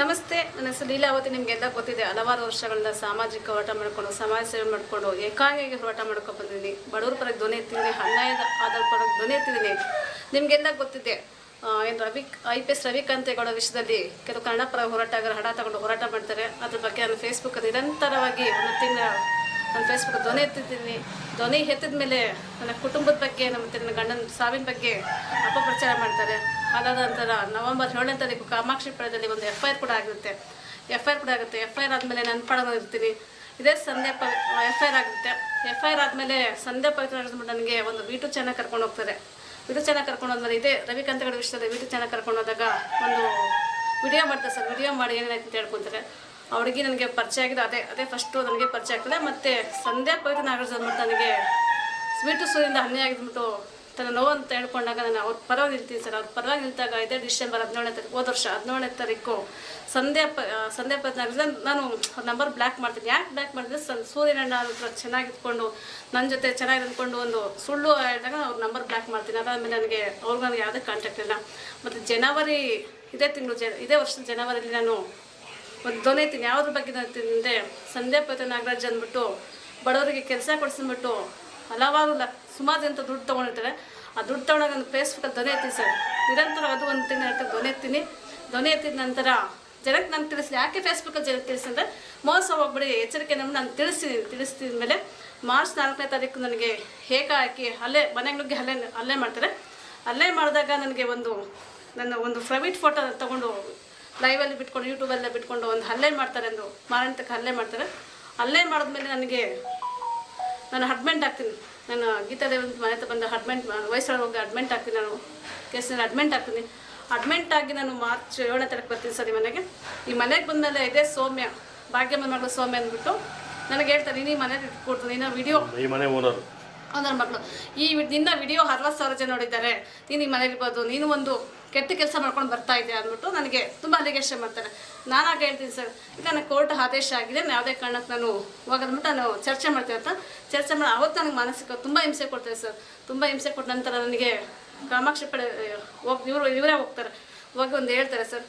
ನಮಸ್ತೆ. ನನ್ನ ಹೆಸರು ಲೀಲಾವತಿ ನಿಮಗೆಲ್ಲ ಗೊತ್ತಿದೆ, ಹಲವಾರು ವರ್ಷಗಳಿಂದ ಸಾಮಾಜಿಕ ಹೋರಾಟ ಮಾಡಿಕೊಂಡು, ಸಮಾಜ ಸೇವೆ ಮಾಡಿಕೊಂಡು, ಏಕಾಂಗಿಯಾಗಿ ಹೋರಾಟ ಮಾಡ್ಕೊಂಡು ಬಂದಿದ್ದೀನಿ. ಬಡವರ ಪರ ಧ್ವನಿ ಎತ್ತಿದ್ದೀನಿ ಅನ್ಯಾಯದ ಆಧಾರ ಪರಕ್ಕೆ ಧ್ವನಿ ಎತ್ತಿದ್ದೀನಿ. ನಿಮಗೆಲ್ಲ ಗೊತ್ತಿದೆ ಏನು Ravi, I P S Ravikante Gowda ವಿಷಯದಲ್ಲಿ ಕೆಲವು ಕನ್ನಡ ಪರ ಹೋರಾಟಗಾರ ಹಣ ತಗೊಂಡು ಹೋರಾಟ ಮಾಡ್ತಾರೆ. ಅದ್ರ ಬಗ್ಗೆ ನಾನು ಫೇಸ್ಬುಕ್ ನಿರಂತರವಾಗಿ ಒಂದು ತಿಂಗಳ ನಾನು ಫೇಸ್ಬುಕ್ ಧ್ವನಿ ಎತ್ತಿದ್ದೀನಿ. ಧ್ವನಿ ಎತ್ತಿದ ಮೇಲೆ ನನ್ನ ಕುಟುಂಬದ ಬಗ್ಗೆ, ನಮ್ಮ ಮತ್ತೆ ನನ್ನ ಗಂಡನ ಸಾವಿನ ಬಗ್ಗೆ ಅಪಪ್ರಚಾರ ಮಾಡ್ತಾರೆ. ಅದಾದ ನಂತರ ನವೆಂಬರ್ ಏಳನೇ ತಾರೀಕು ಕಾಮಾಕ್ಷಿ ಪಡೆದಲ್ಲಿ ಒಂದು ಎಫ್ ಐ ಆರ್ ಕೂಡ ಆಗುತ್ತೆ ಎಫ್ ಐ ಆರ್ ಕೂಡ ಆಗುತ್ತೆ. ಎಫ್ ಐ ಆರ್ ಆದಮೇಲೆ ನಾನು ಪಡೆದು ಇರ್ತೀನಿ. ಇದೇ ಸಂಧ್ಯಾ ಪ ಎಫ್ ಐ ಆರ್ ಆಗುತ್ತೆ. ಎಫ್ ಐ ಆರ್ ಆದಮೇಲೆ ಸಂಧ್ಯಾ ಪವಿತ್ರ ನನಗೆ ಒಂದು ವೀಟು ಚೆನ್ನಾಗಿ ಕರ್ಕೊಂಡು ಹೋಗ್ತಾರೆ. ವೀಟು ಚೆನ್ನಾಗಿ ಕರ್ಕೊಂಡು ಹೋದ್ಮೇಲೆ ಇದೇ ರವಿಕಾಂತಗಡ ವಿಷಯದಲ್ಲಿ ವೀಟು ಚೆನ್ನಾಗಿ ಕರ್ಕೊಂಡು ಹೋದಾಗ ಒಂದು ವಿಡಿಯೋ ಮಾಡ್ತಾರೆ ಸರ್. ವಿಡಿಯೋ ಮಾಡಿ ಏನೇನಾಯ್ತು ಅಂತ ಹೇಳ್ಕೊತಾರೆ. ಆ ನನಗೆ ಪರಿಚಯ ಆಗಿದೆ ಅದೇ ಅದೇ ಫಸ್ಟು ನನಗೆ ಪರಿಚಯ ಆಗ್ತದೆ. ಮತ್ತು ಸಂಧ್ಯಾ ಪವಿತ್ರ ನಾಗರಾಜ್ ಅಂದ್ಬಿಟ್ಟು ನನಗೆ ಸ್ವೀಟು ಸೂರಿಂದ ಅನ್ಯಾಯ ಆಗಿದ್ಬಿಟ್ಟು ತನ್ನ ನೋವು ಅಂತ ಹೇಳ್ಕೊಂಡಾಗ ನಾನು ಅವ್ರ ಪರವಾಗಿ ನಿಲ್ತೀನಿ ಸರ್. ಅವ್ರ ಪರವಾಗಿ ನಿಲ್ತಾಗ ಇದೇ ಡಿಸೆಂಬರ್ ಹದಿನೇಳನೇ ತಾರೀಕು, ಹೋದ ವರ್ಷ ಹದಿನೇಳನೇ ತಾರೀಕು ಸಂಧ್ಯಾ ಪ ಸಂಧ್ಯಾ ಪವಿತ್ರ ನಾಗರಾಜ್ ನಾನು ಅವ್ರ ನಂಬರ್ ಬ್ಲ್ಯಾಕ್ ಮಾಡ್ತೀನಿ. ಯಾಕೆ ಬ್ಲ್ಯಾಕ್ ಮಾಡಿದ್ರೆ ಸನ್ ಸೂರ್ಯನಣ್ಣ ಹತ್ರ ಚೆನ್ನಾಗಿದ್ಕೊಂಡು ನನ್ನ ಜೊತೆ ಚೆನ್ನಾಗಿ ಅಂದ್ಕೊಂಡು ಒಂದು ಸುಳ್ಳು ಹೇಳಿದಾಗ ಅವ್ರ ನಂಬರ್ ಬ್ಲ್ಯಾಕ್ ಮಾಡ್ತೀನಿ. ಅದಾದಮೇಲೆ ನನಗೆ ಅವ್ರಿಗೆ ನನಗೆ ಯಾವುದೇ ಕಾಂಟ್ಯಾಕ್ಟ್ ಇಲ್ಲ. ಮತ್ತು ಜನವರಿ, ಇದೇ ತಿಂಗಳು ಜ, ಇದೇ ವರ್ಷದ ಜನವರಿಯಲ್ಲಿ ನಾನು ಒಂದು ಧ್ವನಿ ಐತೀನಿ ಯಾವುದ್ರ ಬಗ್ಗೆ ಅಂದರೆ ಸಂಧ್ಯಾ ನಾಗರಾಜ್ ಅಂದ್ಬಿಟ್ಟು, ಬಡವರಿಗೆ ಕೆಲಸ ಕೊಡಿಸ್ಬಿಟ್ಟು ಹಲವಾರು ಲ, ಸುಮಾರು ಅಂತ ದುಡ್ಡು ತೊಗೊಂಡಿರ್ತಾರೆ. ಆ ದುಡ್ಡು ತೊಗೊಂಡಾಗ ನಾನು ಫೇಸ್ಬುಕ್ಕಲ್ಲಿ ಧ್ವನಿ ಎತ್ತೀನಿ ಸರ್. ನಿರಂತರ ಅದು ಒಂದು ತಿಂಗಳ ದೊನೆ ಧ್ವನಿ ಎತ್ತೀನಿ ಧ್ವನಿ ಎತ್ತಿದ ನಂತರ ಜನಕ್ಕೆ ನಾನು ತಿಳಿಸಿ ಯಾಕೆ ಫೇಸ್ಬುಕ್ಕಲ್ಲಿ ಜನಕ್ಕೆ ತಿಳಿಸಿ ಅಂದರೆ, ಮೋಸ ಹೋಗ್ಬಿಡಿ, ಎಚ್ಚರಿಕೆ ನಮ್ಮ ನಾನು ತಿಳಿಸ್ತೀನಿ ತಿಳಿಸ್ತಿದ ಮೇಲೆ ಮಾರ್ಚ್ ನಾಲ್ಕನೇ ತಾರೀಕು ನನಗೆ ಹೇಗ ಹಾಕಿ ಅಲ್ಲೇ ಮನೆಗೆ ನುಗ್ಗಿ ಅಲ್ಲೇ ಅಲ್ಲೇ ಮಾಡ್ತಾರೆ. ಅಲ್ಲೇ ಮಾಡಿದಾಗ ನನಗೆ ಒಂದು, ನನ್ನ ಒಂದು ಪ್ರೈವೇಟ್ ಫೋಟೋ ತಗೊಂಡು ಲೈವಲ್ಲಿ ಬಿಟ್ಕೊಂಡು ಯೂಟ್ಯೂಬಲ್ಲೇ ಬಿಟ್ಕೊಂಡು ಒಂದು ಹಲ್ಲೆ ಮಾಡ್ತಾರೆ ಅಂದ್ರು. ಮಾರಾಟಕ್ಕೆ ಹಲ್ಲೆ ಮಾಡ್ತಾರೆ. ಹಲ್ಲೆ ಮಾಡಿದ್ಮೇಲೆ ನನಗೆ ನಾನು ಅಡ್ಮೆಂಟ್ ಆಗ್ತೀನಿ. ನಾನು ಗೀತಾ ಅಂತ ಮನೆ ಹತ್ರ ಬಂದು ಅಡ್ಮೆಂಟ್ ವಯಸ್ಸೊಳಗೆ ಹೋಗಿ ಅಡ್ಮೆಂಟ್ ಆಗ್ತೀನಿ ನಾನು. ಕೇಸಿನಲ್ಲಿ ಅಡ್ಮೆಂಟ್ ಆಗ್ತೀನಿ. ಅಡ್ಮೆಂಟ್ ಆಗಿ ನಾನು ಮಾರ್ಚ್ ಏಳನೇ ತಾರೀಕು ಬರ್ತೀನಿ ಸರ್ ಈ ಮನೆಗೆ. ಈ ಮನೆಗೆ ಬಂದಮೇಲೆ ಇದೇ ಸೌಮ್ಯ. ಭಾಗ್ಯಮ್ಮ ಮಾಡೋ ಸೌಮ್ಯ ಅಂದ್ಬಿಟ್ಟು ನನಗೆ ಹೇಳ್ತಾರೆ, ನೀನು ಈ ಮನೆಗೆ ಇಟ್ಕೊಡ್ತೀನಿ, ನೀನು ವಿಡಿಯೋ ಈ ಮನೆ ಓನರು ನನ್ನ ಮಕ್ಕಳು. ಈ ನಿನ್ನ ವಿಡಿಯೋ ಅರವತ್ತು ಸಾವಿರ ಜನ ನೋಡಿದ್ದಾರೆ. ನೀನು ಈ ಮನೇಲಿ ಇರ್ಬೋದು ನೀನು ಒಂದು ಕೆಟ್ಟ ಕೆಲಸ ಮಾಡ್ಕೊಂಡು ಬರ್ತಾ ಇದ್ದೆ ಅಂದ್ಬಿಟ್ಟು ನನಗೆ ತುಂಬ ಅಲಿಗೇಷನ್ ಮಾಡ್ತಾರೆ. ನಾನಾಗ ಹೇಳ್ತೀನಿ ಸರ್ ಈಗ ನನಗೆ ಕೋರ್ಟ್ ಆದೇಶ ಆಗಿದೆ. ನಾನು ಯಾವುದೇ ಕಾರಣಕ್ಕೆ ನಾನು ಹೋಗೋದ್ಬಿಟ್ಟು ನಾನು ಚರ್ಚೆ ಮಾಡ್ತೀನಿ ಅಂತ. ಚರ್ಚೆ ಮಾಡಿ ಅವತ್ತು ನನಗೆ ಮಾನಸಿಕ ತುಂಬ ಹಿಂಸೆ ಕೊಡ್ತಾರೆ ಸರ್. ತುಂಬ ಹಿಂಸೆ ಕೊಟ್ಟ ನಂತರ ನನಗೆ ಕಾಮಾಕ್ಷಿ ಪಡೆ, ಹೋಗಿ, ಇವರು, ಇವರೇ ಹೋಗ್ತಾರೆ. ಹೋಗಿ ಒಂದು ಹೇಳ್ತಾರೆ ಸರ್,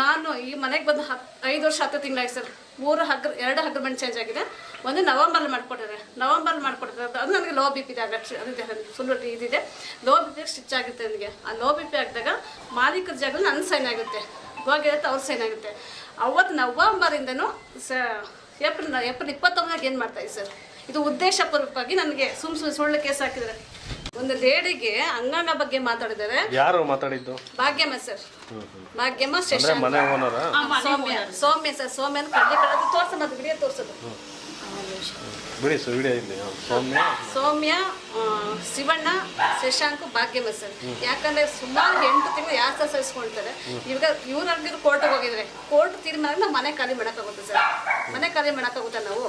ನಾನು ಈ ಮನೆಗೆ ಬಂದು ಹತ್ತು ಐದು ವರ್ಷ ಹತ್ತು ತಿಂಗಳಾಗಿ ಸರ್. ಮೂರು ಹಗ್ರ, ಎರಡು ಅಗ್ರಿಮೆಂಟ್ ಚೇಂಜ್ ಆಗಿದೆ. ಒಂದು ನವಂಬರ್ ಮಾಡಿಕೊಟ್ಟಾರೆ. ನವಂಬರ್ ಮಾಡ್ಕೊಟ್ಟಾರೆ. ಅದು ಅದು ನನಗೆ ಲೋ ಬಿ ಪಿ ಇದೆ ಅದಕ್ಕೆ ಫುಲ್ ಇದಿದೆ. ಲೋ ಬಿ ಪಿ ಸ್ಟಿಚ್ ಆಗುತ್ತೆ ನನಗೆ. ಆ ಲೋ ಬಿ ಪಿ ಆಗಿದಾಗ ಮಾಲೀಕರ ಜಾಗ ನನ್ನ ಸೈನ್ ಆಗುತ್ತೆ. ಹೋಗಿರುತ್ತೆ ಅವ್ರ ಸೈನ್ ಆಗುತ್ತೆ. ಅವತ್ತು ನವಂಬರಿಂದನೂ ಸ ಏಪ್ರಿಲ್ ಏಪ್ರಿಲ್ ಇಪ್ಪತ್ತೊಂದರಾಗ ಏನು ಮಾಡ್ತಾಯಿದೆ ಸರ್? ಇದು ಉದ್ದೇಶಪೂರ್ವಕವಾಗಿ ನನಗೆ ಸುಮ್ ಸುಮ್ ಸುಳ್ಳು ಕೇಸ್ ಹಾಕಿದ್ದಾರೆ. ಒಂದು ಲೇಡಿಗೆ ಅಂಗಾಂಗ ಬಗ್ಗೆ ಮಾತಾಡಿದ್ದಾರೆ. ಯಾರು ಮಾತಾಡಿದ್ದು? ಭಾಗ್ಯಮ್ಮ ಸರ್. ಭಾಗ್ಯಮ್ಮ ಅಂದ್ರೆ ಶಶಾಂಕ್. ಮನೆ ಓನರ ಸೌಮ್ಯ ಸೌಮ್ಯ ಸರ್ ಸೌಮ್ಯ ಕಡ್ಲಿ ಕಡದು ತೋರ್ಸೋದು ವಿಡಿಯೋ ತೋರ್ಸೋದು. ಸೌಮ್ಯ? ಸೌಮ್ಯ ಶಿವಣ್ಣ, ಶಶಾಂಕ್ ಭಾಗ್ಯಮ್ಮ ಸರ್ ಯಾಕಂದ್ರೆ ಸುಮಾರು ಎಂಟು ತಿಂಗಳು ಯಾರು ಸಹ ಸಹಿಸ್ಕೊಳ್ತಾರೆ. ಇವಾಗ ಇವ್ರಾಗಿದ್ರು ಕೋರ್ಟ್ಗೆ ಹೋಗಿದ್ರೆ, ಕೋರ್ಟ್ ತೀರ್ಮಾನ ಮನೆ ಖಾಲಿ ಮಾಡೋಕ್ಕಾಗುತ್ತೆ ಸರ್. ಮನೆ ಖಾಲಿ ಮಾಡೋಕ್ಕಾಗುತ್ತಾ ನಾವು.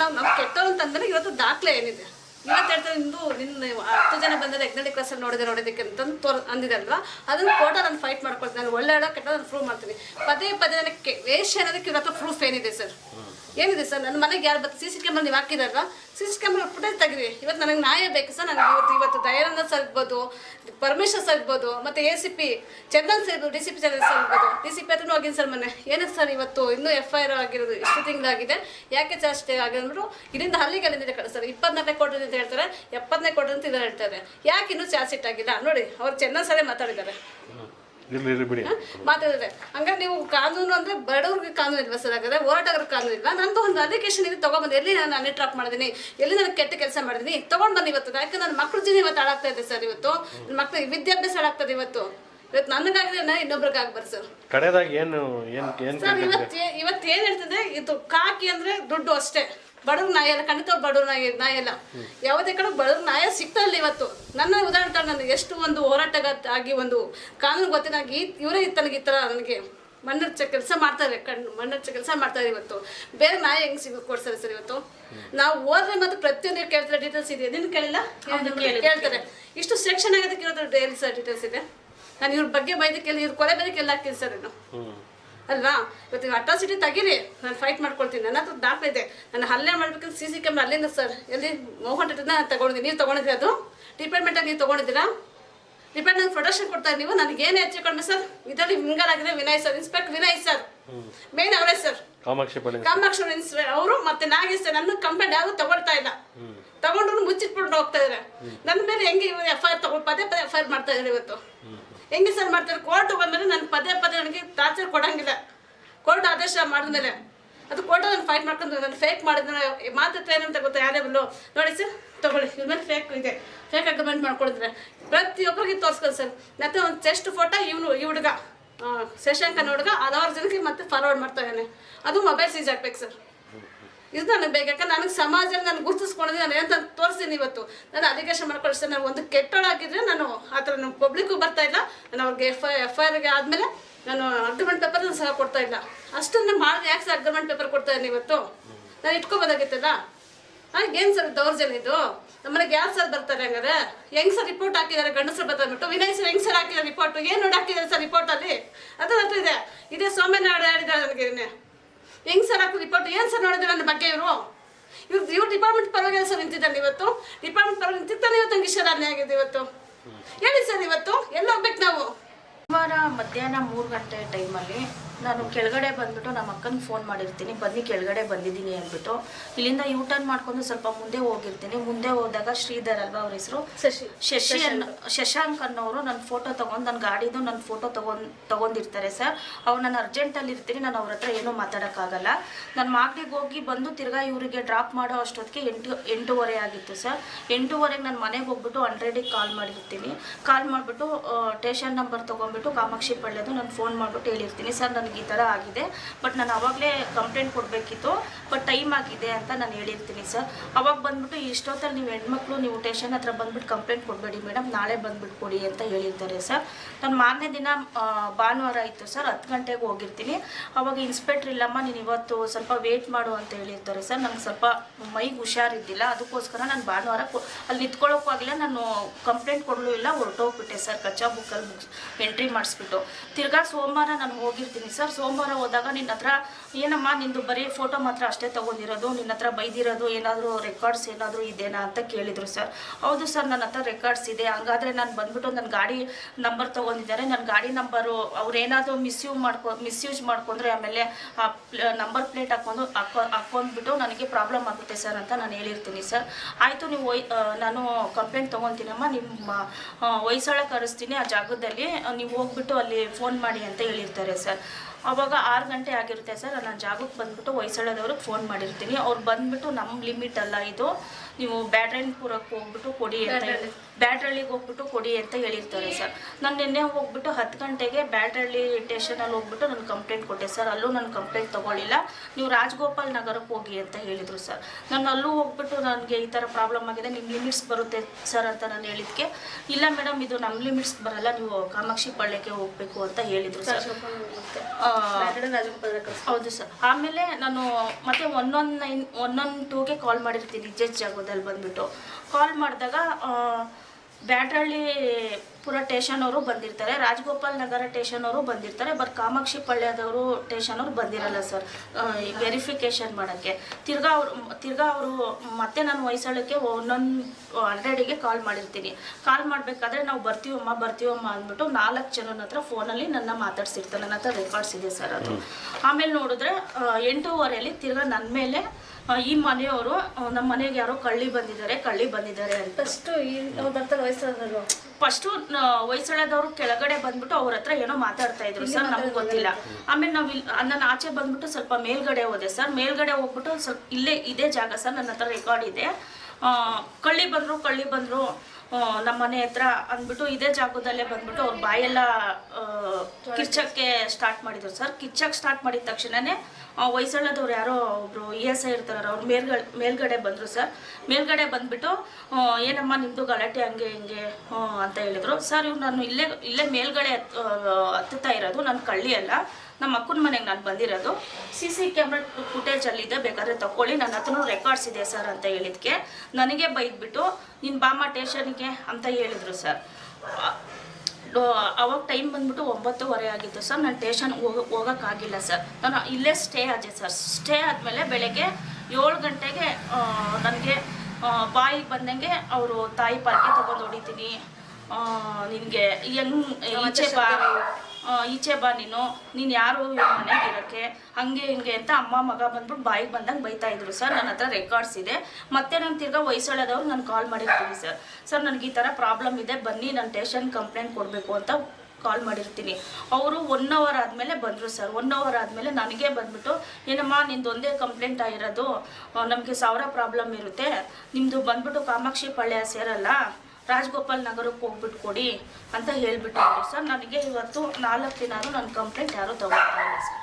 ನಾವು ನಾವು ಕೆಟ್ಟವ್ರು ಅಂತಂದ್ರೆ ಇವತ್ತು ದಾಖಲೆ ಏನಿದೆ? ಇವತ್ತು ಹೇಳ್ತಾರೆ ಇಂದು ನಿನ್ನ ಹತ್ತು ಜನ ಬಂದರೆ ಎಗ್ನಡಿ ಕ್ಲಾಸಲ್ಲಿ ನೋಡಿದೆ ನೋಡೋದಕ್ಕೆ ಅಂತಂದು ತೋರ್ ಅಂದಿದಲ್ವಾ? ಅದನ್ನು ಕೋರ್ಟ ನಾನು ಫೈಟ್ ಮಾಡ್ಕೊಳ್ತೀನಿ. ನಾನು ಒಳ್ಳೆ ಕೆಟ್ಟ ನಾನು ಪ್ರೂವ್ ಮಾಡ್ತೀನಿ. ಪದೇ ಪದೇ ನನಗೆ ವೇಷ ಅನ್ನೋದಕ್ಕೆ ಇವತ್ತು ಪ್ರೂಫ್ ಏನಿದೆ ಸರ್? ಏನಿದೆ ಸರ್? ನನ್ನ ಮನೆಗೆ ಯಾರು ಬರ್ತಾರೆ ಸಿ ಸಿ ಕ್ಯಾಮ್ರಾ ನೀವು ಹಾಕಿದಾಗ ಸಿ ಸಿ ಕ್ಯಾಮ್ರಾ ಫುಟೇಜ್ ತೆಗ್ರಿ ಇವತ್ತು ನನಗೆ ನ್ಯಾಯ ಬೇಕು ಸರ್. ನನಗೆ ಇವತ್ತು ಇವತ್ತು ದಯಾನಂದ ಸರ್ ಇರ್ಬೋದು, ಪರಮೇಶ್ವರ್ ಸರ್ ಇರ್ಬೋದು, ಮತ್ತು A C P Chandan sir ಇರ್ಬೋದು ಡಿ ಸಿ ಪಿ ಸರ್ ಇರ್ಬೋದು. ಡಿ ಸಿ ಪಿ ಹತ್ರನೂ ಹೋಗಿನಿ ಸರ್ ಮೊನ್ನೆ. ಏನಕ್ಕೆ ಸರ್ ಇವತ್ತು ಇನ್ನೂ ಎಫ್ ಐ ಆರ್ ಆಗಿರೋದು ಇಷ್ಟು ತಿಂಗಳಾಗಿದೆ? ಯಾಕೆ ಚಾರ್ಜ್ ಆಗಿದೆ ಇಲ್ಲಿಂದ ಹಲ್ಲಿಗೆ ಅಲ್ಲಿಂದ ಕಡೆ ಸರ್. ಇಪ್ಪತ್ನಾಲ್ಕನೇ ಕೊಡ್ರಿ ಅಂತ ಹೇಳ್ತಾರೆ. ಎಪ್ಪತ್ತನೇ ಕೊಡ್ರಿ ಅಂತ ಇದ್ದಾರೆ ಹೇಳ್ತಾರೆ. ಯಾಕೆ ಇನ್ನೂ ಚಾರ್ಜ್ ಶೀಟ್ ಆಗಿಲ್ಲ? ನೋಡಿ, ಅವ್ರು ಚಂದನ್ ಸರೇ ಮಾತಾಡಿದ್ದಾರೆ. ಇರ್ಲಿ ಇರ್ಲಿ ಬಿಡಿ. ಮಾತಾಡಿದ್ರೆ ಹಂಗಾರೆ ನೀವು ಕಾನೂನು ಅಂದ್ರೆ ಬಡವ್ರಿಗೆ ಕಾನೂನು ಇಲ್ವಾ ಸರ್? ಹಾಗಾದ್ರೆ ಹೋರಾಟಗಾರ ಕಾನೂನು ಇಲ್ವಾ? ನಂದು ಒಂದು ಅಪ್ಲಿಕೇಶನ್ ಇದು. ತಗೊಂಡ್ಬಂದು ಎಲ್ಲಿ ನಾನು ಅನೆ ಟ್ರಾಪ್ ಮಾಡಿದ್ದೀನಿ? ಎಲ್ಲಿ ನಾನು ಕೆಟ್ಟ ಕೆಲಸ ಮಾಡಿದ್ದೀನಿ? ತಗೊಂಡ್ ಬಂದು ಇವತ್ತು. ಯಾಕೆ ನನ್ನ ಮಕ್ಳ ಜೀವನ ಇವತ್ತು ಹಾಳಾಗ್ತಾ ಇದೆ ಸರ್ ಇವತ್ತು? ನನ್ನ ಮಕ್ಳಿಗೆ ವಿದ್ಯಾಭ್ಯಾಸ ಹಾಳಾಗ್ತದೆ ಇವತ್ತು. ಇವತ್ತು ನನಗಾಗಲಿಲ್ಲ ಇನ್ನೊಬ್ರಿಗೆ ಆಗ್ಬಾರ್ದು ಸರ್. ಕಡೆದಾಗ ಏನು ಏನು ಏನು ಸರ್ ಇವತ್ತು ಇವತ್ತು ಏನು ಹೇಳ್ತದೆ ಇದು ಕಾಕಿ ಅಂದ್ರೆ ದುಡ್ಡು ಅಷ್ಟೇ. ಬಡವ್ರ ನಾಯಿ ಎಲ್ಲ ಖಂಡಿತ ಬಡವ್ರ ನಾಯಿ ನಾಯಿ ಎಲ್ಲ ಯಾವುದೇ ಕಡೆ ಬಡವ್ರ ನಾಯ ಸಿಗ್ತಾ ಇಲ್ಲ ಇವತ್ತು. ನನ್ನ ಉದಾಹರಣೆ ನನಗೆ ಎಷ್ಟು ಒಂದು ಹೋರಾಟಗಾರ ಆಗಿ ಒಂದು ಕಾನೂನು ಗೊತ್ತಿನಾಗಿ ಇವರೇ ತನಗೆ ಈ ಥರ ನನಗೆ ಮಣ್ಣರ್ಚ ಕೆಲಸ ಮಾಡ್ತಾರೆ ಕಣ್ಣು ಮಣ್ಣರ್ಚ ಕೆಲಸ ಮಾಡ್ತಾರೆ ಇವತ್ತು. ಬೇರೆ ನಾಯಿ ಹೆಂಗೆ ಸಿಗ ಕೊಡ್ಸಾರೆ ಸರ್ ಇವತ್ತು? ನಾವು ಓದ್ರೆ ಮತ್ತೆ ಪ್ರತಿಯೊಂದು ಕೇಳ್ತಾರೆ ಡೀಟೇಲ್ಸ್ ಇದೆ. ನಿನ್ನ ಕೇಳಿಲ್ಲ? ಕೇಳ್ತಾರೆ. ಇಷ್ಟು ಸೆಕ್ಷನ್ ಆಗೋದಕ್ಕೆ ಇರೋದು ಡೈಲಿ ಸರ್ ಡೀಟೇಲ್ಸ್ ಇದೆ? ನಾನು ಇವ್ರ ಬಗ್ಗೆ ಬೈದಕ್ಕೆಲ್ಲ ಇವ್ರ ಕೊಲೆ ಬೈದಕ್ಕೆಲ್ಲ ಹಾಕಿ ಸರ್ ನಾನು. ಅಲ್ವಾ? ಇವತ್ತು ಅಟ್ರಾಸಿಟಿ ತೆಗೀರಿ. ನಾನು ಫೈಟ್ ಮಾಡ್ಕೊಳ್ತೀನಿ. ನನ್ನ ಹತ್ರ ದಾಖಲೆ ಇದೆ. ನಾನು ಹಲ್ಲೆ ಮಾಡ್ಬೇಕಂದ್ರೆ ಸಿ ಸಿ ಕ್ಯಾಮ್ರಾ ಅಲ್ಲಿಂದ ಸರ್. ಎಲ್ಲಿ ಮೋಹನ್ ನಾನು ತಗೊಂಡಿದ್ದೀನಿ. ನೀವು ತೊಗೊಂಡಿದ್ದೆ ಅದು? ಡಿಪಾರ್ಟ್ಮೆಂಟಾಗಿ ನೀವು ತಗೊಂಡಿದ್ದೀರಾ? ಡಿಪಾರ್ಟ್ಮೆಂಟ್ ಪ್ರೊಡಕ್ಷನ್ ಕೊಡ್ತಾ ನೀವು? ನನಗೆ ಏನು ಹೆಚ್ಚು ಕಡಿಮೆ ಸರ್ ಇದರಲ್ಲಿ ವಿಂಗಲ್ ಆಗಿದೆ Vinay sir inspector Vinay sir main ಅವರೇ ಸರ್. ಕಾಮಾಕ್ಷಿ ಅವರು ಮತ್ತೆ ನಾಗೇಶ್ ನನ್ನ ಕಂಪ್ಲೇಂಟ್ ಯಾರು ತಗೊಳ್ತಾ ಇಲ್ಲ. ತಗೊಂಡ್ರು ಮುಚ್ಚಿಟ್ಬಿಟ್ಟು ಹೋಗ್ತಾ ಇದಾರೆ. ನನ್ನ ಮೇಲೆ ಹೆಂಗೆ ಇವರು ಎಫ್ ಐ ಆರ್ ತಗೊಂಡು ಪದೇ ಪದೇ ಎಫ್ ಐ ಆರ್ ಮಾಡ್ತಾ ಇದ್ದಾರೆ ಇವತ್ತು. ಹೆಂಗೆ ಸರ್ ಮಾಡ್ತಾರೆ? ಕೋರ್ಟ್ ಬಂದ್ಮೇಲೆ ನಾನು ಪದೇ ಪದೇ ನನಗೆ ಟಾರ್ಚರ್ ಕೊಡಂಗಿಲ್ಲ. ಕೋರ್ಟ್ ಆದೇಶ ಮಾಡಿದ್ಮೇಲೆ. ಅದು ಕೊಟ್ಟು ನಾನು ಫೈಟ್ ಮಾಡ್ಕೊಂಡು ನಾನು ಫೇಕ್ ಮಾಡಿದ್ರೆ ಮಾತತ್ರ ಏನಂತ ಗೊತ್ತಾ ಯಾರೇ ಬಲ್ಲು ನೋಡಿ ಸರ್ ತಗೊಳ್ಳಿ. ಇವ್ರ ಮೇಲೆ ಫೇಕ್ ಇದೆ. ಫೇಕ್ ಅಗ್ರಿಮೆಂಟ್ ಮಾಡ್ಕೊಳಿದ್ರೆ. ಪ್ರತಿಯೊಬ್ಬರಿಗೆ ತೋರಿಸ್ಕೊಳ್ಳಿ ಸರ್ ಮತ್ತೆ ಒಂದು ಚೆಸ್ಟ್ ಫೋಟೋ ಇವನು, ಈ ಹುಡುಗ. ಶಶಾಂಕನ ಹುಡುಗ ಹಲವಾರು ಜನಕ್ಕೆ ಮತ್ತೆ ಫಾರ್ವರ್ಡ್ ಮಾಡ್ತಾ ಇದ್ದಾನೆ. ಅದು ಮೊಬೈಲ್ ಸೀಜ್ ಆಗ್ಬೇಕು ಸರ್ ಇದು ನನಗೆ ಬೇಕು. ಯಾಕಂದ್ರೆ ನನಗೆ ಸಮಾಜದಲ್ಲಿ ನಾನು ಗುರುತಿಸ್ಕೊಂಡಿದ್ದೆ ನಾನು ಏನಂತ ತೋರಿಸ್ತೀನಿ ಇವತ್ತು. ನಾನು ಅಲಿಗೇಷನ್ ಮಾಡ್ಕೊಳ್ಳಿ ಸರ್ ನಾನು ಒಂದು ಕೆಟ್ಟೋಳಾಗಿದ್ರೆ ನಾನು ಆ ಥರ ನಮ್ಮ ಪಬ್ಲಿಕ್ಕು ಬರ್ತಾ ಇಲ್ಲ. ನಾನು ಅವ್ರಿಗೆ ಎಫ್ ಐ ಎಫ್ ಐ ಆರ್ಗೆ ಆದಮೇಲೆ ನಾನು ಅಗ್ರಿಮೆಂಟ್ ಪೇಪರ್ ನಾನು ಸಹ ಕೊಡ್ತಾ ಇಲ್ಲ. ಅಷ್ಟೊಂದು ಮಾಡಿದ್ರೆ ಯಾಕೆ ಸರ್ ಅಗ್ರಿಮೆಂಟ್ ಪೇಪರ್ ಕೊಡ್ತಾ ಇದ್ದೀನಿ ಇವತ್ತು? ನಾನು ಇಟ್ಕೋಬೋದಾಗಿತ್ತಲ್ಲ? ಹಾಂ ಏನು ಸರ್ ದೌರ್ಜನ್ಯ ಇದು? ನಮ್ಮನೆಗೆ ಯಾರು ಸರ್ ಬರ್ತಾರೆ ಹಂಗಾರೆ ಹೆಂಗ್ ಸರ್ ರಿಪೋರ್ಟ್ ಹಾಕಿದ್ದಾರೆ? ಗಂಡಸರು ಬರ್ತಾಬಿಟ್ಟು ವಿನಯ್ ಸರ್ ಹೆಂಗ್ ಸರ್ ಹಾಕಿದ್ದಾರೆ ರಿಪೋರ್ಟ್ ಏನು ನೋಡಿ ಹಾಕಿದ್ದಾರೆ ಸರ್ ರಿಪೋರ್ಟಲ್ಲಿ ಅದು ಹತ್ರ ಇದೆ. ಇದೇ ಸೋಮನಾಡು ಹೇಳಿದ್ದಾರೆ ನನಗೆ ಹೆಂಗ್ ಸರ್ ಹಾಕಿ ರಿಪೋರ್ಟ್ ಏನು ಸರ್ ನೋಡಿದ್ರೆ ನನ್ನ ಬಗ್ಗೆ ಇವರು? ಇವ್ರು ಇವ್ರು ಡಿಪಾರ್ಟ್ಮೆಂಟ್ ಪರವಾಗಿ ಸರ್ ನಿಂತಿದ್ದಾನೆ ಇವತ್ತು? ಡಿಪಾರ್ಟ್ಮೆಂಟ್ ಪರವಾಗಿ ನಿಂತಿರ್ತಾನೆ ಇವತ್ತು? ನಂಗೆ ಇಷ್ಟ ಆಗಿದೆ ಇವತ್ತು. ಹೇಳಿ ಸರ್ ಇವತ್ತು? ಎಲ್ಲಿ ಹೋಗ್ಬೇಕು ನಾವು. ಸೋಮವಾರ ಮಧ್ಯಾಹ್ನ ಮೂರು ಗಂಟೆ ಟೈಮಲ್ಲಿ ನಾನು ಕೆಳಗಡೆ ಬಂದ್ಬಿಟ್ಟು ನಮ್ಮ ಅಕ್ಕನ ಫೋನ್ ಮಾಡಿರ್ತೀನಿ. ಬನ್ನಿ ಕೆಳಗಡೆ ಬಂದಿದ್ದೀನಿ ಅಂದ್ಬಿಟ್ಟು. ಇಲ್ಲಿಂದ ಯೂ ಟರ್ನ್ ಮಾಡ್ಕೊಂಡು ಸ್ವಲ್ಪ ಮುಂದೆ ಹೋಗಿರ್ತೀನಿ. ಮುಂದೆ ಹೋದಾಗ ಶ್ರೀಧರ್ ಅಲ್ವಾ ಅವ್ರ ಹೆಸರು? ಶಶಿ ಶಶಿ ಅನ್ನ ಶಶಾಂಕ್. ಅನ್ನೋರು ನನ್ನ ಫೋಟೋ ತೊಗೊಂಡು ನನ್ನ ಗಾಡಿದು ನನ್ನ ಫೋಟೋ ತೊಗೊಂಡು ತೊಗೊಂಡಿರ್ತಾರೆ ಸರ್. ಅವ್ರು ನಾನು ಅರ್ಜೆಂಟಲ್ಲಿ ಇರ್ತೀನಿ. ನಾನು ಅವ್ರ ಹತ್ರ ಏನೂ ಮಾತಾಡೋಕ್ಕಾಗಲ್ಲ. ನಾನು ಮಾಗಡಿಗೆ ಹೋಗಿ ಬಂದು ತಿರ್ಗಾ ಇವರಿಗೆ ಡ್ರಾಪ್ ಮಾಡೋ ಅಷ್ಟೊತ್ತಿಗೆ ಎಂಟು ಎಂಟೂವರೆ ಆಗಿತ್ತು ಸರ್. ಎಂಟೂವರೆಗೆ ನಾನು ಮನೆಗೆ ಹೋಗ್ಬಿಟ್ಟು ಹಂಡ್ರೆಡಿಗೆ ಕಾಲ್ ಮಾಡಿರ್ತೀನಿ. ಕಾಲ್ ಮಾಡಿಬಿಟ್ಟು ಟೇಷನ್ ನಂಬರ್ ತೊಗೊಂಡ್ಬಿಟ್ಟು ಕಾಮಾಕ್ಷಿ ಪಳ್ಳೆದು ನಾನು ಫೋನ್ ಮಾಡಿಬಿಟ್ಟು ಹೇಳಿರ್ತೀನಿ. ಸರ್ ನನಗೆ ಈ ಥರ ಆಗಿದೆ. ಬಟ್ ನಾನು ಆವಾಗಲೇ ಕಂಪ್ಲೇಂಟ್ ಕೊಡಬೇಕಿತ್ತು. ಬಟ್ ಟೈಮ್ ಆಗಿದೆ ಅಂತ ನಾನು ಹೇಳಿರ್ತೀನಿ ಸರ್. ಅವಾಗ ಬಂದ್ಬಿಟ್ಟು ಇಷ್ಟೊತ್ತಲ್ಲಿ ನೀವು ಹೆಣ್ಮಕ್ಳು, ನೀವು ಟೇಷನ್ ಹತ್ರ ಬಂದ್ಬಿಟ್ಟು ಕಂಪ್ಲೇಂಟ್ ಕೊಡಬೇಡಿ ಮೇಡಮ್. ನಾಳೆ ಬಂದ್ಬಿಟ್ಟು ಕೊಡಿ ಅಂತ ಹೇಳಿರ್ತಾರೆ ಸರ್. ನಾನು ಮಾರನೇ ದಿನ ಭಾನುವಾರ ಇತ್ತು ಸರ್. ಹತ್ತು ಗಂಟೆಗೆ ಹೋಗಿರ್ತೀನಿ. ಅವಾಗ ಇನ್ಸ್ಪೆಕ್ಟ್ರ್ ಇಲ್ಲಮ್ಮ, ನೀನು ಇವತ್ತು ಸ್ವಲ್ಪ ವೇಟ್ ಮಾಡು ಅಂತ ಹೇಳಿರ್ತಾರೆ ಸರ್. ನಂಗೆ ಸ್ವಲ್ಪ ಮೈಗೆ ಹುಷಾರಿದ್ದಿಲ್ಲ. ಅದಕ್ಕೋಸ್ಕರ ನಾನು ಭಾನುವಾರ ಅಲ್ಲಿ ನಿಂತ್ಕೊಳ್ಳೋಕ್ಕೂ ಆಗಿಲ್ಲ ನಾನು ಕಂಪ್ಲೇಂಟ್ ಕೊಡಲೂ ಇಲ್ಲ. ಹೊರಟೋಗ್ಬಿಟ್ಟೆ ಸರ್. ಕಚ್ಚಾ ಬುಕ್ಕಲ್ಲಿ ಬುಕ್ಸ್, ಎಂಟ್ರಿ ಮಾಡಿಸ್ಬಿಟ್ಟು. ತಿರ್ಗಾ ಸೋಮವಾರ ನಾನು ಹೋಗಿರ್ತೀನಿ ಸರ್, ಸೋಮವಾರ ಹೋದಾಗ ನಿನ್ನ ಹತ್ರ ಏನಮ್ಮ, ನಿಂದು ಬರೀ ಫೋಟೋ ಮಾತ್ರ ಅಷ್ಟೇ ತೊಗೊಂಡಿರೋದು, ನಿನ್ನ ಹತ್ರ ಬೈದಿರೋದು, ಏನಾದರೂ ರೆಕಾರ್ಡ್ಸ್ ಏನಾದರೂ ಇದೇನಾ ಅಂತ ಕೇಳಿದರು ಸರ್. ಹೌದು ಸರ್, ನನ್ನ ಹತ್ರ ರೆಕಾರ್ಡ್ಸ್ ಇದೆ. ಹಂಗಾದರೆ ನಾನು ಬಂದ್ಬಿಟ್ಟು ನನ್ನ ಗಾಡಿ ನಂಬರ್ ತೊಗೊಂಡಿದ್ದಾರೆ. ನನ್ನ ಗಾಡಿ ನಂಬರು ಅವ್ರು ಏನಾದರೂ ಮಿಸ್ಯೂಸ್ ಮಾಡ್ಕೊ ಮಿಸ್ಯೂಸ್ ಮಾಡ್ಕೊಂಡ್ರೆ ಆಮೇಲೆ ಆ ನಂಬರ್ ಪ್ಲೇಟ್ ಹಾಕೊಂಡು ಹಾಕೊ, ಹಾಕೊಂಡ್ಬಿಟ್ಟು ನನಗೆ ಪ್ರಾಬ್ಲಮ್ ಆಗುತ್ತೆ ಸರ್ ಅಂತ ನಾನು ಹೇಳಿರ್ತೀನಿ ಸರ್. ಆಯಿತು, ನೀವು ಒಯ್ ನಾನು ಕಂಪ್ಲೇಂಟ್ ತೊಗೊತೀನಮ್ಮ. ನಿಮ್ಮ ಹೊಯ್ಸಳ ಕರೆಸ್ತೀನಿ ಆ ಜಾಗದಲ್ಲಿ. ನೀವು ಹೋಗ್ಬಿಟ್ಟು ಅಲ್ಲಿ ಫೋನ್ ಮಾಡಿ ಅಂತ ಹೇಳಿರ್ತಾರೆ ಸರ್. ಅವಾಗ ಆರು ಗಂಟೆ ಆಗಿರುತ್ತೆ ಸರ್ ನಾನು ಜಾಗಕ್ಕೆ ಬಂದುಬಿಟ್ಟು ಹೊಯ್ಸಳದವ್ರಿಗೆ ಫೋನ್ ಮಾಡಿರ್ತೀನಿ. ಅವ್ರು ಬಂದುಬಿಟ್ಟು ನಮ್ಮ ಲಿಮಿಟ್ ಅಲ್ಲ ಇದು. ನೀವು ಬ್ಯಾಟ್ರನ್ಪುರಕ್ಕೆ ಹೋಗ್ಬಿಟ್ಟು ಕೊಡಿ ಅಂತ ಹೇಳಿ. ಬ್ಯಾಟ್ರಳ್ಳಿಗೆ ಹೋಗ್ಬಿಟ್ಟು ಕೊಡಿ ಅಂತ ಹೇಳಿರ್ತಾರೆ ಸರ್. ನಾನು ನಿನ್ನೆ ಹೋಗ್ಬಿಟ್ಟು ಹತ್ತು ಗಂಟೆಗೆ ಬ್ಯಾಟ್ರಳ್ಳಿ ಸ್ಟೇಷನಲ್ಲಿ ಹೋಗ್ಬಿಟ್ಟು ನಾನು ಕಂಪ್ಲೇಂಟ್ ಕೊಟ್ಟೆ ಸರ್. ಅಲ್ಲೂ ನಾನು ಕಂಪ್ಲೇಂಟ್ ತೊಗೊಳ್ಳಿಲ್ಲ. ನೀವು ರಾಜಗೋಪಾಲ್ ನಗರಕ್ಕೆ ಹೋಗಿ ಅಂತ ಹೇಳಿದರು ಸರ್. ನಾನು ಅಲ್ಲೂ ಹೋಗ್ಬಿಟ್ಟು ನನಗೆ ಈ ಥರ ಪ್ರಾಬ್ಲಮ್ ಆಗಿದೆ. ನಿಮ್ಮ ಲಿಮಿಟ್ಸ್ ಬರುತ್ತೆ ಸರ್ ಅಂತ ನಾನು ಹೇಳಿದ್ಕೆ. ಇಲ್ಲ ಮೇಡಮ್ ಇದು ನಮ್ಮ ಲಿಮಿಟ್ಸ್ ಬರಲ್ಲ. ನೀವು ಕಾಮಾಕ್ಷಿ ಪಳ್ಳಕ್ಕೆ ಹೋಗಬೇಕು ಅಂತ ಹೇಳಿದರು ಸರ್. ಹೌದು ಸರ್. ಆಮೇಲೆ ನಾನು ಮತ್ತೆ one one nine one one ಟೂಗೆ call ಮಾಡಿರ್ತೀನಿ. ಜಡ್ಜ್ ಜಾಗದಲ್ಲಿ ಬಂದ್ಬಿಟ್ಟು. ಕಾಲ್ ಮಾಡಿದಾಗ ಬ್ಯಾಟ್ರಳ್ಳಿ ಪುರ ಟೇಷನ್ ಅವರು ಬಂದಿರ್ತಾರೆ. ರಾಜಗೋಪಾಲ್ ನಗರ ಟೇಷನ್ ಅವರು ಬಂದಿರ್ತಾರೆ. ಬಟ್ ಕಾಮಾಕ್ಷಿ ಪಳ್ಳ್ಯದವರು ಟೇಷನ್ ಅವರು ಬಂದಿರಲ್ಲ ಸರ್ ವೆರಿಫಿಕೇಷನ್ ಮಾಡೋಕ್ಕೆ. ತಿರ್ಗಾ ಅವರು ತಿರ್ಗಾ ಅವರು ಮತ್ತೆ ನಾನು ಹೊಯ್ಸಳಕ್ಕೆ ಒಂದೊಂದು ಹಂಡ್ರೆಡಿಗೆ ಕಾಲ್ ಮಾಡಿರ್ತೀನಿ. ಕಾಲ್ ಮಾಡಬೇಕಾದ್ರೆ ನಾವು ಬರ್ತೀವಮ್ಮ ಬರ್ತೀವಮ್ಮ ಅಂದ್ಬಿಟ್ಟು ನಾಲ್ಕು ಜನನ ಹತ್ರ ಫೋನಲ್ಲಿ ನನ್ನ ಮಾತಾಡ್ಸಿರ್ತಾರೆ. ನನ್ನ ಹತ್ರ ರೆಕಾರ್ಡ್ಸ್ ಇದೆ ಸರ್ ಅದು. ಆಮೇಲೆ ನೋಡಿದ್ರೆ ಎಂಟೂವರೆಯಲ್ಲಿ ತಿರ್ಗಾ ನನ್ನ ಮೇಲೆ ಈ ಮನೆಯವರು ನಮ್ಮ ಮನೆಗೆ ಯಾರೋ ಕಳ್ಳಿ ಬಂದಿದ್ದಾರೆ ಕಳ್ಳಿ ಬಂದಿದ್ದಾರೆ ಅಂತ. ಫಸ್ಟು ವಯಸ್ಸಾದ್ರು ಫಸ್ಟು ಹೊಯ್ಸಳದವರು ಕೆಳಗಡೆ ಬಂದ್ಬಿಟ್ಟು ಅವ್ರ ಹತ್ರ ಏನೋ ಮಾತಾಡ್ತಾ ಇದ್ರು ಸರ್ ನಮ್ಗೆ ಗೊತ್ತಿಲ್ಲ. ಆಮೇಲೆ ನಾವು ಇಲ್ಲಿ ನಾನು ಆಚೆ ಬಂದ್ಬಿಟ್ಟು ಸ್ವಲ್ಪ ಮೇಲ್ಗಡೆ ಹೋದೆ ಸರ್. ಮೇಲ್ಗಡೆ ಹೋಗ್ಬಿಟ್ಟು ಸ್ವಲ್ಪ ಇಲ್ಲೇ ಇದೇ ಜಾಗ ಸರ್ ನನ್ನ ಹತ್ರ ರೆಕಾರ್ಡ್ ಇದೆ. ಕಳ್ಳಿ ಬಂದರು ಕಳ್ಳಿ ಬಂದರು. ನಮ್ಮ ಮನೆ ಹತ್ರ ಅಂದ್ಬಿಟ್ಟು ಇದೇ ಜಾಗದಲ್ಲೇ ಬಂದ್ಬಿಟ್ಟು ಅವ್ರ ಬಾಯೆಲ್ಲ ಆ, ಕಿರ್ಚಕ್ಕೆ ಸ್ಟಾರ್ಟ್ ಮಾಡಿದ್ರು. ಸರ್ ಕಿಚ್ಚಕ್ಕೆ ಸ್ಟಾರ್ಟ್ ಮಾಡಿದ ತಕ್ಷಣನೇ ಹೊಯ್ಸಳದವ್ರು ಯಾರೋ ಒಬ್ರು ಇ ಎಸ್ ಐ ಇರ್ತಾರ ಅವ್ರು ಮೇಲ್ಗಡೆ ಮೇಲ್ಗಡೆ ಬಂದರು ಸರ್. ಮೇಲ್ಗಡೆ ಬಂದ್ಬಿಟ್ಟು ಏನಮ್ಮ ನಿಮ್ಮದು ಗಲಾಟೆ ಹಂಗೆ ಹಿಂಗೆ ಅಂತ ಹೇಳಿದ್ರು. ಸರ್ ಇವ್ರು ನಾನು ಇಲ್ಲೇ ಇಲ್ಲೇ ಮೇಲ್ಗಡೆ ಹತ್- ಹತ್ತುತ್ತಾ ಇರೋದು ನಾನು ಕಳ್ಳಿ ಅಲ್ಲ ನಮ್ಮ ಅಕ್ಕನ ಮನೆಗೆ ನಾನು ಬಂದಿರೋದು. ಸಿ ಸಿ ಕ್ಯಾಮ್ರಾ ಫುಟೇಜ್ ಅಲ್ಲಿದೆ, ಬೇಕಾದ್ರೆ ತಗೊಳ್ಳಿ ನನ್ನ ಹತ್ರ ರೆಕಾರ್ಡ್ಸ್ ಇದೆ ಸರ್ ಅಂತ ಹೇಳಿದ್ಕೆ. ನನಗೆ ಬೈದ್ಬಿಟ್ಟು ನಿನ್ನ ಬಾಮ ಟೇಷನ್ಗೆ ಅಂತ ಹೇಳಿದರು ಸರ್ ಅವಾಗ ಟೈಮ್ ಬಂದ್ಬಿಟ್ಟು ಒಂಬತ್ತುವರೆ ಆಗಿತ್ತು ಸರ್ ನಾನು ಟೇಷನ್ ಹೋಗ, ಹೋಗೋಕ್ಕಾಗಿಲ್ಲ ಸರ್ ನಾನು ಇಲ್ಲೇ ಸ್ಟೇ ಆದೆ ಸರ್ ಸ್ಟೇ ಆದಮೇಲೆ ಬೆಳಗ್ಗೆ ಏಳು ಗಂಟೆಗೆ ನನಗೆ ಬಾಯಿಗೆ ಬಂದಂಗೆ ಅವರು ತಾಯಿ ಪಾಲಿಗೆ ತೊಗೊಂಡು ಹೊಡಿತೀನಿ. ನಿನಗೆ ಹೆಂಗೆ ಈಚೆ ಬಾ. ಈಚೆ ಬಾ ನೀನು. ನೀನು ಯಾರು ಮನೆಗೆ ಇರೋಕ್ಕೆ? ಹಂಗೆ ಹಿಂಗೆ ಅಂತ ಅಮ್ಮ ಮಗ ಬಂದ್ಬಿಟ್ಟು ಬಾಯಿಗೆ ಬಂದಂಗೆ ಬೈತಾ ಇದ್ರು ಸರ್. ನನ್ನ ಹತ್ರ ರೆಕಾರ್ಡ್ಸ್ ಇದೆ. ಮತ್ತೆ ನಾನು ತಿರ್ಗಾ ಹೊಯ್ಸಳದವ್ರು ನಾನು ಕಾಲ್ ಮಾಡಿರ್ತೀನಿ ಸರ್. ಸರ್, ನನಗೆ ಈ ಥರ ಪ್ರಾಬ್ಲಮ್ ಇದೆ. ಬನ್ನಿ, ನಾನು ಟೇಷನ್ ಕಂಪ್ಲೇಂಟ್ ಕೊಡಬೇಕು ಅಂತ ಕಾಲ್ ಮಾಡಿರ್ತೀನಿ. ಅವರು ಒನ್ ಅವರ್ ಆದಮೇಲೆ ಬಂದರು ಸರ್. ಒನ್ ಅವರ್ ಆದಮೇಲೆ ನನಗೆ ಬಂದ್ಬಿಟ್ಟು, ಏನಮ್ಮ, ನಿಂದು ಒಂದೇ ಕಂಪ್ಲೇಂಟ್ ಆಗಿರೋದು. ನಮಗೆ ಸಾವಿರ ಪ್ರಾಬ್ಲಮ್ ಇರುತ್ತೆ. ನಿಮ್ಮದು ಬಂದ್ಬಿಟ್ಟು ಕಾಮಾಕ್ಷಿ ಪಾಳ್ಯ ಸೇರಲ್ಲ. ರಾಜಗೋಪಾಲ್ ನಗರಕ್ಕೆ ಹೋಗ್ಬಿಟ್ಟು ಕೊಡಿ ಅಂತ ಹೇಳ್ಬಿಟ್ಟು ಸರ್. ನನಗೆ ಇವತ್ತು ನಾಲ್ಕು ದಿನಾನು ನನ್ನ ಕಂಪ್ಲೇಂಟ್ ಯಾರೂ ತಗೊಳ್ತಾ ಇಲ್ಲ ಸರ್.